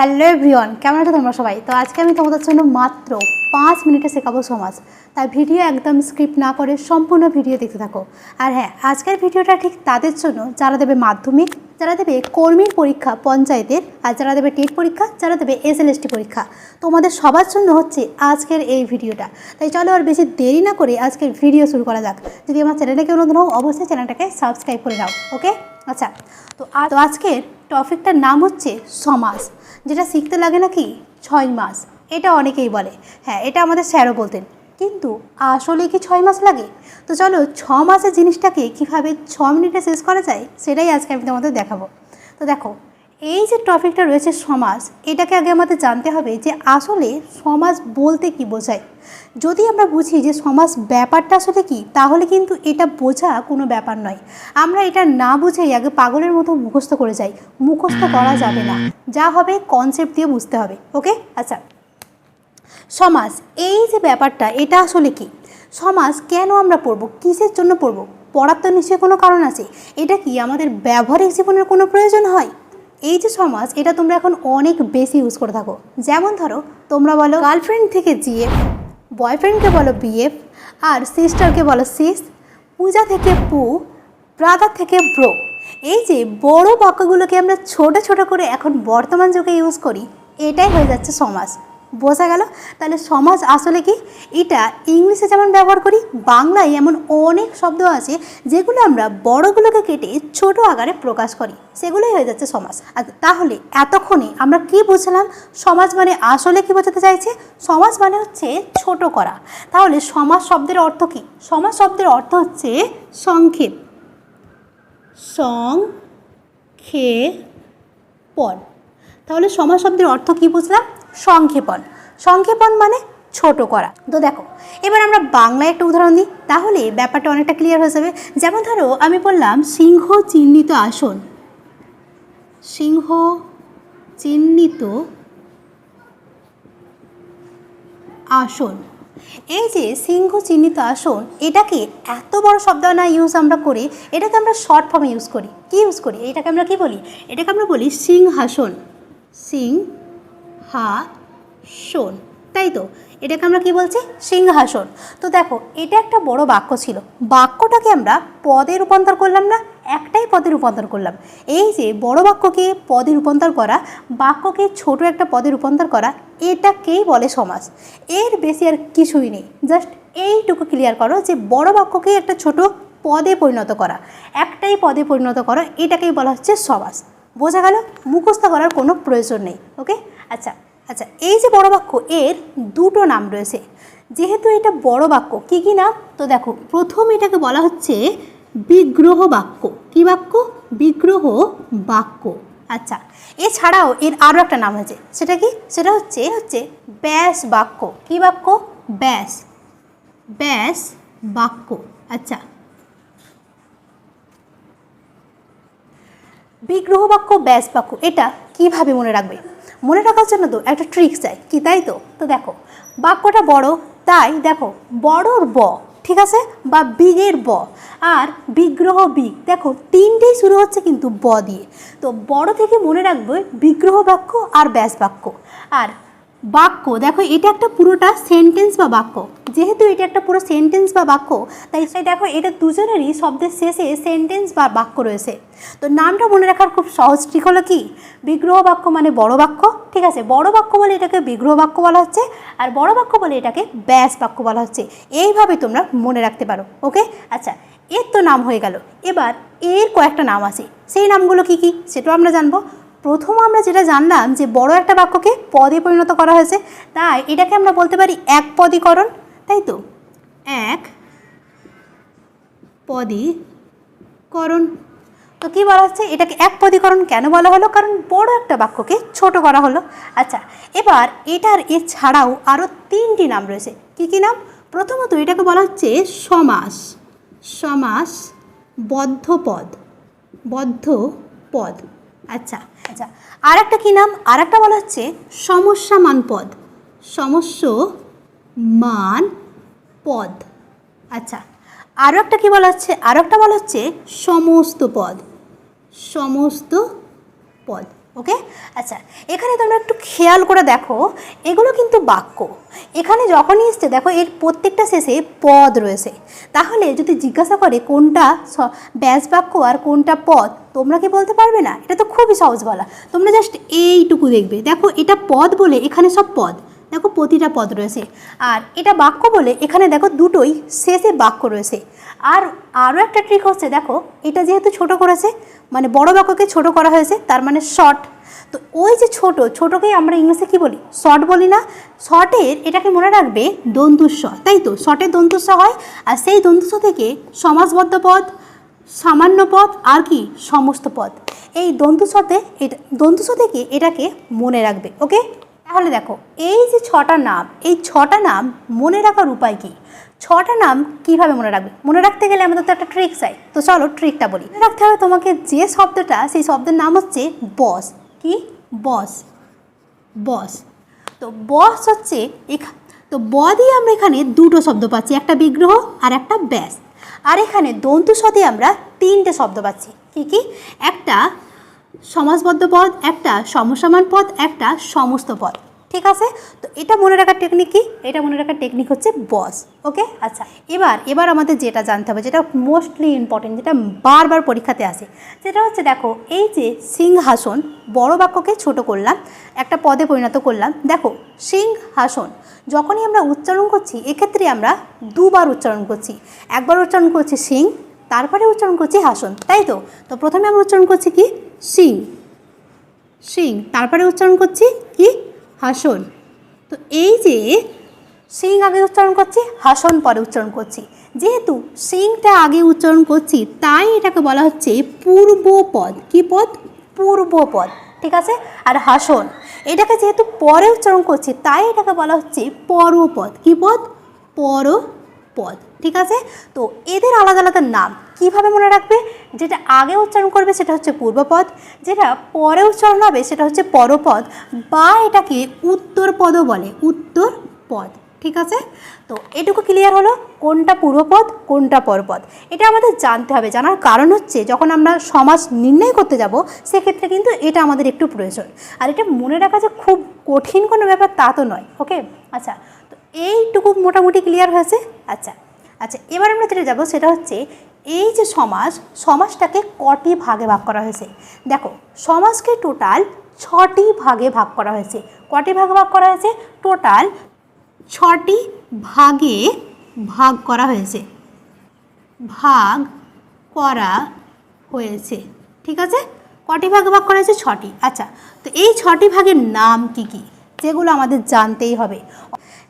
Hello everyone, কেমন আছো তোমরা সবাই? তো আজকে আমি তোমাদের জন্য মাত্র পাঁচ মিনিটে শেখাবো সমাজ। তাই ভিডিও একদম স্ক্রিপ্ট না করে সম্পূর্ণ ভিডিও দেখতে থাকো। আর হ্যাঁ আজকের ভিডিওটা ঠিক তাদের জন্য, যারা দেবে মাধ্যমিক, যারা দেবে কর্মীর পরীক্ষা পঞ্চায়েতের, আর যারা দেবে টেট পরীক্ষা, যারা দেবে এসএলএসটি পরীক্ষা। তোমাদের সবার জন্য হচ্ছে আজকের এই ভিডিওটা। তাই চলো আর বেশি দেরি না করে আজকের ভিডিও শুরু করা যাক। যদি আমার চ্যানেলটাকে অনুরোধ হও, অবশ্যই চ্যানেলটাকে সাবস্ক্রাইব করে নাও, ওকে? আচ্ছা তো আর আজকের টপিকটার নাম হচ্ছে সমাজ যেটা শিখতে লাগে নাকি ছয় মাস? এটা অনেকেই বলে। হ্যাঁ এটা আমাদের স্যারও বলতেন। কিন্তু আসলে কি ছয় মাস লাগে? তো চলো ছ মাসের জিনিসটাকে কীভাবে ছ মিনিটে শেষ করা যায়, সেটাই আজকে আমি তোমাদের দেখাবো। তো দেখো এই যে টপিকটা রয়েছে সমাজ, এটাকে আগে আমাদের জানতে হবে যে আসলে সমাজ বলতে কি বোঝায়। যদি আমরা বুঝি যে সমাজ ব্যাপারটা আসলে কি, তাহলে কিন্তু এটা বোঝা কোনো ব্যাপার নয়। আমরা এটা না বুঝেই আগে পাগলের মতো মুখস্থ করে যাই। মুখস্থ করা যাবে না। যা হবে কনসেপ্ট দিয়ে বুঝতে হবে ওকে আচ্ছা। সমাজ, এই যে ব্যাপারটা, এটা আসলে কি? সমাজ কেন আমরা পড়ব? কিসের জন্য পড়ব? পড়ার তো নিশ্চয়ই কোনো কারণ আছে। এটা কি আমাদের ব্যবহারিক জীবনের কোনো প্রয়োজন হয়? এই যে সমাজ এটা তোমরা এখন অনেক বেশি ইউজ করে থাকো। যেমন ধরো, তোমরা বলো গার্লফ্রেন্ড থেকে জিএফ বয়ফ্রেন্ডকে বলো বিএফ আর সিস্টারকে বলো সিস পূজা থেকে পু ব্রাদার থেকে ব্রো এই যে বড় বাক্যগুলোকে আমরা ছোট ছোট করে এখন বর্তমান যুগে ইউজ করি, এটাই হয়ে যাচ্ছে সমাজ বোঝা গেল? তাহলে সমাজ আসলে কি? এটা ইংলিশে যেমন ব্যবহার করি, বাংলায় এমন অনেক শব্দ আছে যেগুলো আমরা বড়গুলোকে কেটে ছোট আকারে প্রকাশ করি। সেগুলোই হয়ে যাচ্ছে সমাজ। তাহলে এতক্ষণে আমরা কি বুঝলাম? সমাজ মানে আসলে কি বোঝাতে চাইছে? সমাজ মানে হচ্ছে ছোট করা। তাহলে সমাজ শব্দের অর্থ কি? সমাজ শব্দের অর্থ হচ্ছে সংক্ষেপ। সং খে পন তাহলে সমাজ শব্দের অর্থ কি বুঝলাম? সংক্ষেপণ। সংক্ষেপণ মানে ছোট করা। তো দেখো, এবার আমরা বাংলায় একটা উদাহরণ দিই। তাহলে ব্যাপারটা অনেকটা ক্লিয়ার হয়ে যাবে। যেমন ধরো, আমি বললাম সিংহ চিহ্নিত আসন। সিংহ চিহ্নিত আসন। এই যে সিংহ চিহ্নিত আসন, এটাকে এত বড় শব্দ না ইউজ আমরা করি, এটাকে আমরা শর্ট ফর্মে ইউজ করি। কি ইউজ করি? এটাকে আমরা কি বলি? এটাকে আমরা বলি সিংহাসন। সিং হা শোন তাই তো? এটাকে আমরা কি বলছি? সিংহাসন। তো দেখো, এটা একটা বড় বাক্য ছিল। বাক্যটাকে আমরা পদে রূপান্তর করলাম না, একটাই পদে রূপান্তর করলাম। এই যে বড় বাক্যকে পদে রূপান্তর করা, বাক্যকে ছোট একটা পদে রূপান্তর করা, এটাকেই বলে সমাজ এর বেশি আর কিছুই নেই। জাস্ট এইটুকু ক্লিয়ার করো যে বড় বাক্যকে একটা ছোট পদে পরিণত করা, একটাই পদে পরিণত করা, এটাকেই বলা হচ্ছে সমাজ বোঝা গেল? মুখস্থ করার কোনো প্রয়োজন নেই ওকে আচ্ছা আচ্ছা এই যে বড় বাক্য, এর দুটো নাম রয়েছে। যেহেতু এটা বড় বাক্য, কী কী নাম তো দেখো, প্রথম এটাকে বলা হচ্ছে বিগ্রহ বাক্য। কি বাক্য? বিগ্রহ বাক্য। আচ্ছা এছাড়াও এর আরও একটা নাম আছে। সেটা কি? সেটা হচ্ছে হচ্ছে ব্যাস বাক্য। কি বাক্য? ব্যাস। ব্যাস বাক্য। আচ্ছা। বিগ্রহ বাক্য, ব্যাস বাক্য, এটা কীভাবে মনে রাখবে? মনে রাখার জন্য তো একটা ট্রিক চাই। কি তাই তো? তো দেখো, বাক্যটা বড়, তাই দেখো, বড়র ব, ঠিক আছে? বা বিগের ব। আর বিগ্রহ বিগ, দেখো, তিনটেই শুরু হচ্ছে কিন্তু ব দিয়ে। তো বড় থেকে মনে রাখবে বিগ্রহ বাক্য আর ব্যাস বাক্য। আর বাক্য, দেখো এটা একটা পুরোটা সেন্টেন্স বা বাক্য। যেহেতু এটা একটা পুরো সেন্টেন্স বা বাক্য, তাই তাই দেখো এটা দুজনেরই শব্দের শেষে সেন্টেন্স বা বাক্য রয়েছে। তো নামটা মনে রাখার খুব সহজ ঠিক হলো কি? বিগ্রহ বাক্য মানে বড় বাক্য, ঠিক আছে? বড় বাক্য বলে এটাকে বিগ্রহ বাক্য বলা হচ্ছে, আর বড় বাক্য বলে এটাকে ব্যাস বাক্য বলা হচ্ছে। এইভাবে তোমরা মনে রাখতে পারো ওকে আচ্ছা এর তো নাম হয়ে গেল। এবার এর কয়েকটা নাম আছে। সেই নামগুলো কি কি? সেটাও আমরা জানব। প্রথম আমরা যেটা জানলাম যে বড় একটা বাক্যকে পদে পরিণত করা হয়েছে, তাই এটাকে আমরা বলতে পারি এক পদীকরণ তাই তো? এক পদীকরণ। তো কী বলা হচ্ছে? এটাকে এক পদীকরণ কেন বলা হলো? কারণ বড় একটা বাক্যকে ছোট করা হলো। আচ্ছা এবার এটার এছাড়াও আরও তিনটি নাম রয়েছে। কি কি নাম? প্রথমত এটাকে বলা হচ্ছে সমাস। সমাস বদ্ধ পদ বদ্ধ পদ আচ্ছা আচ্ছা আর একটা কী নাম? আর একটা বলা হচ্ছে সমস্যা মান পদ। সমস্য মান পদ। আচ্ছা আরও একটা কী বলা হচ্ছে? আরও একটা বলা হচ্ছে সমস্ত পদ। সমস্ত পদ। ওকে? আচ্ছা এখানে তোমরা একটু খেয়াল করে দেখো, এগুলো কিন্তু বাক্য। এখানে যখনই এসছে, দেখো এর প্রত্যেকটা শেষে পদ রয়েছে। তাহলে যদি জিজ্ঞাসা করে কোনটা ব্যাস বাক্য আর কোনটা পদ, তোমরা কি বলতে পারবে না? এটা তো খুবই সহজ বলা। তোমরা জাস্ট এইটুকু দেখবে। দেখো এটা পদ বলে এখানে সব পদ। দেখো প্রতিটা পদ রয়েছে। আর এটা বাক্য বলে এখানে দেখো দুটোই শেষে বাক্য রয়েছে। আর আরও একটা ট্রিক হচ্ছে, দেখো, এটা যেহেতু ছোট করেছে মানে বড় বাক্যকে ছোট করা হয়েছে, তার মানে শর্ট তো ওই যে ছোট ছোটকেই আমরা ইংলিশে কি বলি? শর্ট বলি না। শর্টের এটাকে মনে রাখবে দন্তুস্ব তাই তো? শর্টের দন্তুস্ব হয়, আর সেই দন্তুস্ব থেকে সমাজবদ্ধ পদ, সামান্য পদ, আর কি? সমস্ত পদ। এই দন্তুস্বতে এটা দন্তুস্ব থেকে এটাকে মনে রাখবে ওকে তাহলে দেখো, এই যে ছটা নাম, এই ছটা নাম মনে রাখার উপায় কি? ছটা নাম কীভাবে মনে রাখবে? মনে রাখতে গেলে আমাদের তো একটা ট্রিক চাই। তো চলো ট্রিকটা বলি। মনে রাখতে হবে তোমাকে যে শব্দটা, সেই শব্দের নাম হচ্ছে বস কি? বস বস তো বস হচ্ছে তো ব দিয়ে আমরা এখানে দুটো শব্দ পাচ্ছি, একটা বিগ্রহ আর একটা ব্যাস। আর এখানে দন্তু সদে আমরা তিনটে শব্দ পাচ্ছি। কি কি? একটা সমাসবদ্ধ পদ একটা, সমসমান পদ একটা, সমস্ত পদ। ঠিক আছে? তো এটা মনে রাখার টেকনিক কি? এটা মনে রাখার টেকনিক হচ্ছে বস ওকে আচ্ছা এবার এবার আমাদের যেটা জানতে হবে, যেটা মোস্টলি ইম্পর্টেন্ট যেটা বারবার পরীক্ষাতে আসে যেটা হচ্ছে দেখো, এই যে সিংহাসন, বড় বাক্যকে ছোট করলাম, একটা পদে পরিণত করলাম, দেখো, সিংহাসন, যখনই আমরা উচ্চারণ করছি, এক্ষেত্রে আমরা দুবার উচ্চারণ করছি। একবার উচ্চারণ করছি সিং, তারপরে উচ্চারণ করছি হাসন, তাই তো? তো প্রথমে আমরা উচ্চারণ করছি কি? সিং। সিং, তারপরে উচ্চারণ করছি কি? হাসন। তো এই যে সিং আগে উচ্চারণ করছি, হাসন পরে উচ্চারণ করছি। যেহেতু সিংটা আগে উচ্চারণ করছি, তাই এটাকে বলা হচ্ছে পূর্বপদ। কি পদ? পূর্বপদ। ঠিক আছে? আর হাসন, এটাকে যেহেতু পরে উচ্চারণ করছি, তাই এটাকে বলা হচ্ছে পরপদ। কি পদ? পরপদ। ঠিক আছে? তো এদের আলাদা আলাদা নাম। কীভাবে মনে রাখবে? যেটা আগে উচ্চারণ করবে সেটা হচ্ছে পূর্বপদ, যেটা পরে উচ্চারণ হবে সেটা হচ্ছে পরপদ, বা এটাকে উত্তর পদও বলে উত্তর পদ ঠিক আছে? তো এটুকু ক্লিয়ার হলো, কোনটা পূর্বপদ, কোনটা পরপদ? এটা আমাদের জানতে হবে, জানার কারণ হচ্ছে যখন আমরা সমাজ নির্ণয় করতে যাব, সেক্ষেত্রে কিন্তু এটা আমাদের একটু প্রয়োজন। আর এটা মনে রাখা যে খুব কঠিন কোনো ব্যাপার তা তো নয়, ওকে? আচ্ছা তো এইটুকু মোটামুটি ক্লিয়ার হয়েছে? আচ্ছা আচ্ছা এবার আমরা যেটা যাব সেটা হচ্ছে এই যে সমাজ সমাজটাকে কটি ভাগে ভাগ করা হয়েছে? দেখো সমাজকে টোটাল ছটি ভাগে ভাগ করা হয়েছে। কটি ভাগে ভাগ করা হয়েছে? টোটাল ছটি ভাগে ভাগ করা হয়েছে। ভাগ করা হয়েছে। ঠিক আছে? কটি ভাগে ভাগ করা হয়েছে? ছটি। আচ্ছা তো এই ছটি ভাগের নাম কি কি? যেগুলো আমাদের জানতেই হবে।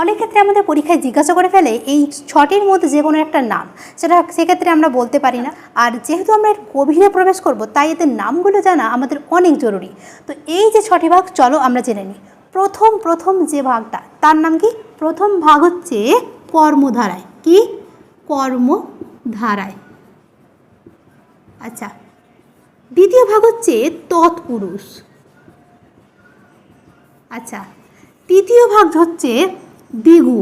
অনেক ক্ষেত্রে আমাদের পরীক্ষায় জিজ্ঞাসা করে ফেলে এই ছটির মধ্যে যে কোনো একটা নাম। সেটা সেক্ষেত্রে আমরা বলতে পারি না। আর যেহেতু আমরা এর গভীরে প্রবেশ করব, তাই এতে নামগুলো জানা আমাদের অনেক জরুরি। তো এই যে ছটি ভাগ, চলো আমরা জেনে নিই। প্রথম প্রথম যে ভাগটা, তার নাম কি? প্রথম ভাগ হচ্ছে কর্মধারায়। কি? কর্মধারায়। আচ্ছা দ্বিতীয় ভাগ হচ্ছে তৎপুরুষ। আচ্ছা তৃতীয় ভাগ হচ্ছে দিগু।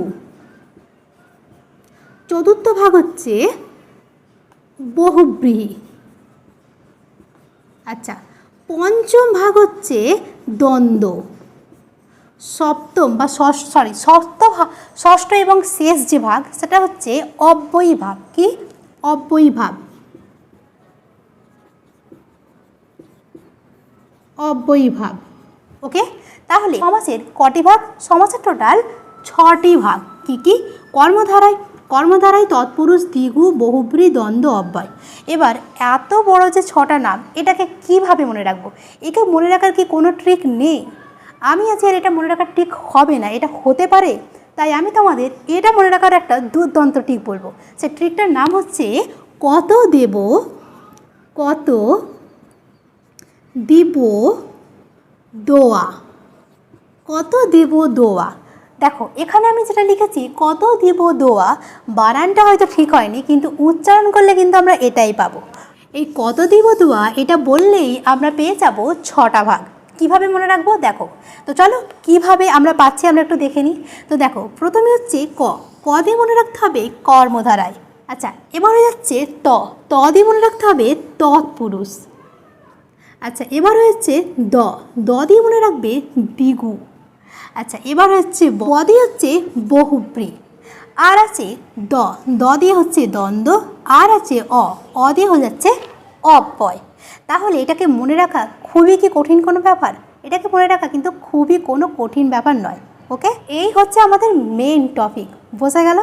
চতুর্থ ভাগ হচ্ছে বহুব্রীহি। আচ্ছা পঞ্চম ভাগ হচ্ছে দ্বন্দ্ব। সপ্তম বা ষষ্ঠ সরি ষষ্ঠ ভাগ ষষ্ঠ এবং শেষ যে ভাগ, সেটা হচ্ছে অব্যয়ী ভাব কি? অব্যয়ী ভাব অব্যয়ী ভাব ওকে? তাহলে সমাসের কটি ভাগ? সমাসের টোটাল ছটি ভাগ। কি কি? কর্মধারায়। কর্মধারায় তৎপুরুষ, দ্বিগু, বহুব্রী, দ্বন্দ্ব, অব্যয়। এবার এত বড় যে ছটা নাম, এটাকে কীভাবে মনে রাখব? একে মনে রাখার কি কোনো ট্রিক নেই? আমি আছি আর এটা মনে রাখার ঠিক হবে না, এটা হতে পারে। তাই আমি তোমাদের এটা মনে রাখার একটা দুর্দান্ত ট্রিক বলব। সে ট্রিকটার নাম হচ্ছে কত দেব, কত দিব দোয়া। কত দেব দোয়া? দেখো, এখানে আমি যেটা লিখেছি, কত দিব দোয়া? বানানটা হয়তো ঠিক হয়নি, কিন্তু উচ্চারণ করলে কিন্তু আমরা এটাই পাবো। এই কত দিব দোয়া, এটা বললেই আমরা পেয়ে যাব ছটা ভাগ। কীভাবে মনে রাখব? দেখো। তো চলো, কীভাবে আমরা পাচ্ছি আমরা একটু দেখে নিই। তো দেখো, প্রথমে হচ্ছে ক। ক দিয়ে মনে রাখতে হবে কর্মধারায়। আচ্ছা এবার হয়ে যাচ্ছে ত। ত দিয়ে মনে রাখতে হবে তৎপুরুষ। আচ্ছা এবার হচ্ছে দ। দ দিয়ে মনে রাখবে বিগু আচ্ছা এবার হচ্ছে ব। দিয়ে হচ্ছে বহুব্রী। আর আছে দ। দ দিয়ে হচ্ছে দ্বন্দ্ব, আর আছে অ। অ দিয়ে হয়ে যাচ্ছে অব্যয়। তাহলে এটাকে মনে রাখা খুবই কি কঠিন কোনো ব্যাপার? এটাকে মনে রাখা কিন্তু খুবই কোনো কঠিন ব্যাপার নয়, ওকে? এই হচ্ছে আমাদের মেইন টপিক বোঝা গেল?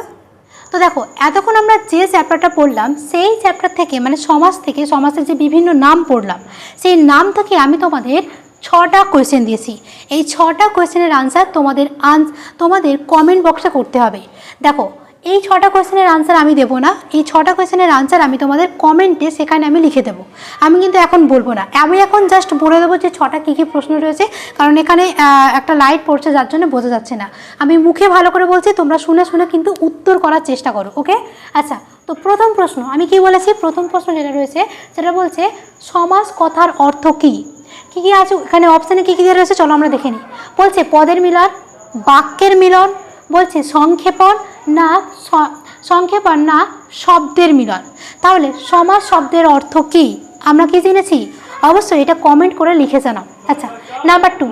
তো দেখো, এতক্ষণ আমরা যে চ্যাপ্টারটা পড়লাম, সেই চ্যাপ্টার থেকে মানে সমাজ থেকে, সমাজের যে বিভিন্ন নাম পড়লাম, সেই নাম থেকে আমি তোমাদের ছটা কোয়েশ্চেন দিয়েছি। এই ছটা কোয়েশ্চেনের আনসার তোমাদের আন, তোমাদের কমেন্ট বক্সে করতে হবে। দেখো, এই ছটা কোয়েশ্চেনের আনসার আমি দেবো না। এই ছটা কোয়েশ্চেনের আনসার আমি তোমাদের কমেন্টে সেখানে আমি লিখে দেবো। আমি কিন্তু এখন বলব না। আমি এখন জাস্ট বলে দেবো যে ছটা কী কী প্রশ্ন রয়েছে। কারণ এখানে একটা লাইট পড়ছে, যার জন্য বোঝা যাচ্ছে না। আমি মুখে ভালো করে বলছি, তোমরা শুনে শুনে কিন্তু উত্তর করার চেষ্টা করো, ওকে? আচ্ছা তো প্রথম প্রশ্ন, আমি কি বলেছি? প্রথম প্রশ্ন যেটা রয়েছে, সেটা বলছে, সমাজ কথার অর্থ কী? কী কী আছে? এখানে অপশানে কী কী রয়েছে? চলো আমরা দেখে নিই। বলছে, পদের মিলন, বাক্যের মিলন, বলছে, সংক্ষেপণ না সংক্ষেপণ না, শব্দের মিলন। তাহলে সমাজ শব্দের অর্থ কী? আমরা কি জেনেছি? অবশ্যই এটা কমেন্ট করে লিখে জানাও। আচ্ছা নাম্বার টু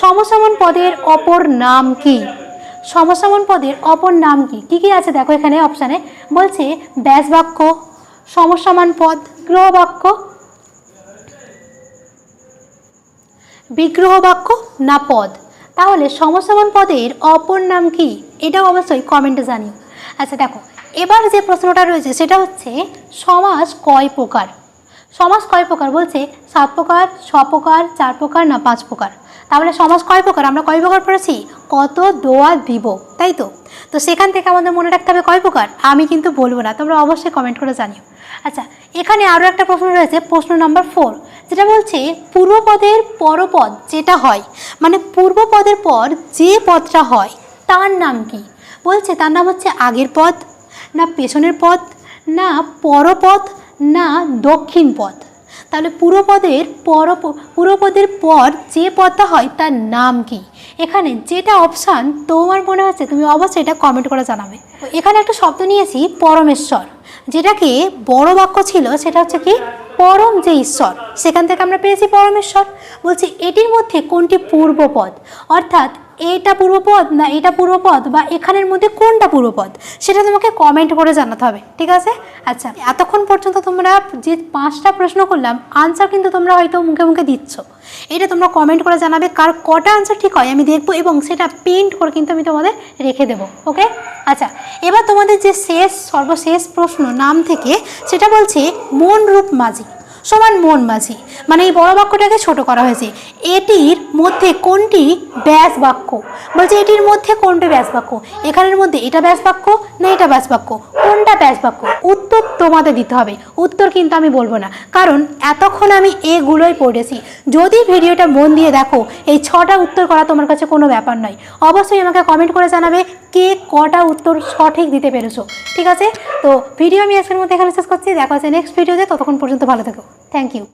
সমসমান পদের অপর নাম কি? সমসমান পদের অপর নাম কি? কি কি আছে দেখো এখানে অপশানে বলছে, ব্যাস বাক্য, সমসমান পদ, গ্রহ বাক্য বিগ্রহ বাক্য না পদ? তাহলে সমসমান পদের অপর নাম কি? এটাও অবশ্যই কমেন্টে জানিও। আচ্ছা দেখো, এবার যে প্রশ্নটা রয়েছে সেটা হচ্ছে সমাজ কয় প্রকার? সমাজ কয় প্রকার? বলছে, সাত প্রকার, ছ প্রকার, চার প্রকার না পাঁচ প্রকার? তাহলে সমাজ কয় প্রকার? আমরা কয় প্রকার পড়েছি? কত দোয়া দিব, তাই তো? তো সেখান থেকে আমাদের মনে রাখতে হবে কয় প্রকার? আমি কিন্তু বলব না, তোমরা অবশ্যই কমেন্ট করে জানিও। আচ্ছা এখানে আরও একটা প্রশ্ন রয়েছে, প্রশ্ন নাম্বার ফোর যেটা বলছে, পূর্বপদের পরপদ যেটা হয় মানে পূর্বপদের পর যে পদটা হয়, তার নাম কি? বলছে তার নাম হচ্ছে আগের পদ, না পেছনের পথ না পরপথ না দক্ষিণ পদ। তাহলে পুরোপদের পর পুরোপদের পর যে পদটা হয় তার নাম কি? এখানে যেটা অপশান তোমার মনে হচ্ছে, তুমি অবশ্যই এটা কমেন্ট করে জানাবে। এখানে একটা শব্দ নিয়েছি, পরমেশ্বর। যেটাকে বড় বাক্য ছিল, সেটা হচ্ছে কি? পরম যে ঈশ্বর। সেখান থেকে আমরা পেয়েছি পরমেশ্বর। বলছি এটির মধ্যে কোনটি পূর্বপদ অর্থাৎ এটা পূর্বপদ না এটা পূর্বপদ বা এখানের মধ্যে কোনটা পূর্বপদ, সেটা তোমাকে কমেন্ট করে জানাতে হবে, ঠিক আছে? আচ্ছা এতক্ষণ পর্যন্ত তোমরা যে পাঁচটা প্রশ্ন করলাম আনসার কিন্তু তোমরা হয়তো মুখে মুখে দিচ্ছ। এটা তোমরা কমেন্ট করে জানাবে কার কটা আনসার ঠিক হয় আমি দেখব এবং সেটা প্রিন্ট করে কিন্তু আমি তোমাদের রেখে দেবো ওকে আচ্ছা এবার তোমাদের যে শেষ, সর্বশেষ প্রশ্ন নাম থেকে, সেটা বলছে মন রূপ মাঝি। সমান মন মাঝি। মানে এই বড় বাক্যটাকে ছোট করা হয়েছে। এটির মধ্যে কোনটি ব্যাস বাক্য? বলছে এটির মধ্যে কোনটি ব্যাস বাক্য? এখানের মধ্যে এটা ব্যাস বাক্য না এটা ব্যাস বাক্য? কোনটা ব্যাস বাক্য? উত্তর তোমাদের দিতে হবে। উত্তর কিন্তু আমি বলব না। কারণ এতক্ষণ আমি এগুলোই পড়েছি। যদি ভিডিওটা মন দিয়ে দেখো, এই ছটা উত্তর করা তোমার কাছে কোনো ব্যাপার নয়। অবশ্যই আমাকে কমেন্ট করে জানাবে। কে কটা উত্তর সঠিক দিতে পেরেছ, ঠিক আছে? তো ভিডিও আমি আজকের মধ্যে এখানে শেষ করছি, দেখা হচ্ছে নেক্সট ভিডিওতে ততক্ষণ পর্যন্ত ভালো থেকো। Thank you